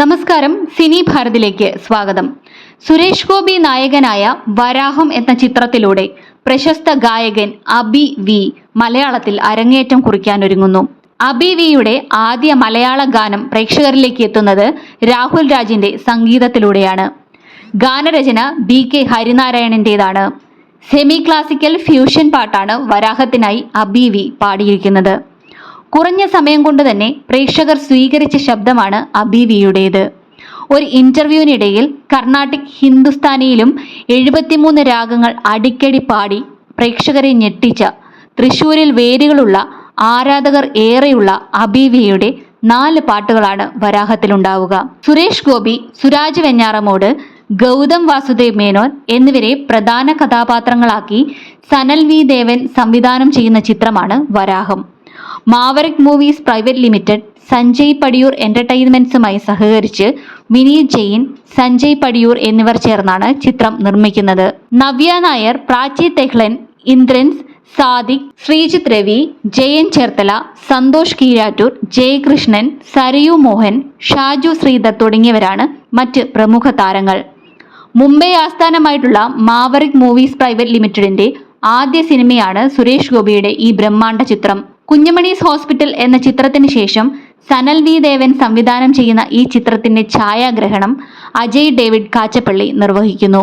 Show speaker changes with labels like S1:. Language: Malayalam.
S1: നമസ്കാരം സിനി ഭാരതിലേക്ക് സ്വാഗതം. സുരേഷ് ഗോപി നായകനായ വരാഹം എന്ന ചിത്രത്തിലൂടെ പ്രശസ്ത ഗായകൻ അബി വി മലയാളത്തിൽ അരങ്ങേറ്റം കുറിക്കാനൊരുങ്ങുന്നു അബി വിയുടെ ആദ്യ മലയാള ഗാനം പ്രേക്ഷകരിലേക്ക് എത്തുന്നത് രാഹുൽ രാജിന്റെ സംഗീതത്തിലൂടെയാണ്. ഗാനരചന ബി കെ ഹരിനാരായണന്റേതാണ്. സെമി ക്ലാസിക്കൽ ഫ്യൂഷൻ പാട്ടാണ് വരാഹത്തിനായി അബി വി പാടിയിരിക്കുന്നത്. കുറഞ്ഞ സമയം കൊണ്ട് തന്നെ പ്രേക്ഷകർ സ്വീകരിച്ച ശബ്ദമാണ് അബിവിയുടേത്. ഒരു ഇന്റർവ്യൂവിനിടയിൽ കർണാട്ടിക് ഹിന്ദുസ്ഥാനിയിലും എഴുപത്തിമൂന്ന് രാഗങ്ങൾ അടിക്കടി പാടി പ്രേക്ഷകരെ ഞെട്ടിച്ച തൃശൂരിൽ വേരുകളുള്ള ആരാധകർ ഏറെയുള്ള അബിവിയുടെ നാല് പാട്ടുകളാണ് വരാഹത്തിലുണ്ടാവുക. സുരേഷ് ഗോപി സുരാജ് വെഞ്ഞാറമോട് ഗൗതം വാസുദേവ് മേനോൻ എന്നിവരെ പ്രധാന കഥാപാത്രങ്ങളാക്കി സനൽ വി ദേവൻ സംവിധാനം ചെയ്യുന്ന ചിത്രമാണ് Varaham. Maverick movies private limited Sanjay Padiyoor എന്റർടൈൻമെന്റ്സുമായി സഹകരിച്ച് വിനീത് ജെയിൻ സഞ്ജയ് പടിയൂർ എന്നിവർ ചേർന്നാണ് ചിത്രം നിർമ്മിക്കുന്നത്. നവ്യ നായർ പ്രാചി തെഹ്ലൻ ഇന്ദ്രൻസ് സാദിഖ് ശ്രീജിത്ത് രവി ജയൻ ചേർത്തല സന്തോഷ് കീരാറ്റൂർ ജയകൃഷ്ണൻ സരയു മോഹൻ ഷാജു ശ്രീധർ തുടങ്ങിയവരാണ് മറ്റ് പ്രമുഖ താരങ്ങൾ. മുംബൈ ആസ്ഥാനമായിട്ടുള്ള മാവറിക് മൂവീസ് പ്രൈവറ്റ് ലിമിറ്റഡിന്റെ ആദ്യ സിനിമയാണ് സുരേഷ് ഗോപിയുടെ ഈ ബ്രഹ്മാണ്ഡ ചിത്രം. കുഞ്ഞമണീസ് ഹോസ്പിറ്റൽ എന്ന ചിത്രത്തിന് ശേഷം സനൽ വി ദേവൻ സംവിധാനം ചെയ്യുന്ന ഈ ചിത്രത്തിന്റെ ഛായാഗ്രഹണം അജയ് ഡേവിഡ് കാച്ചപ്പള്ളി നിർവഹിക്കുന്നു.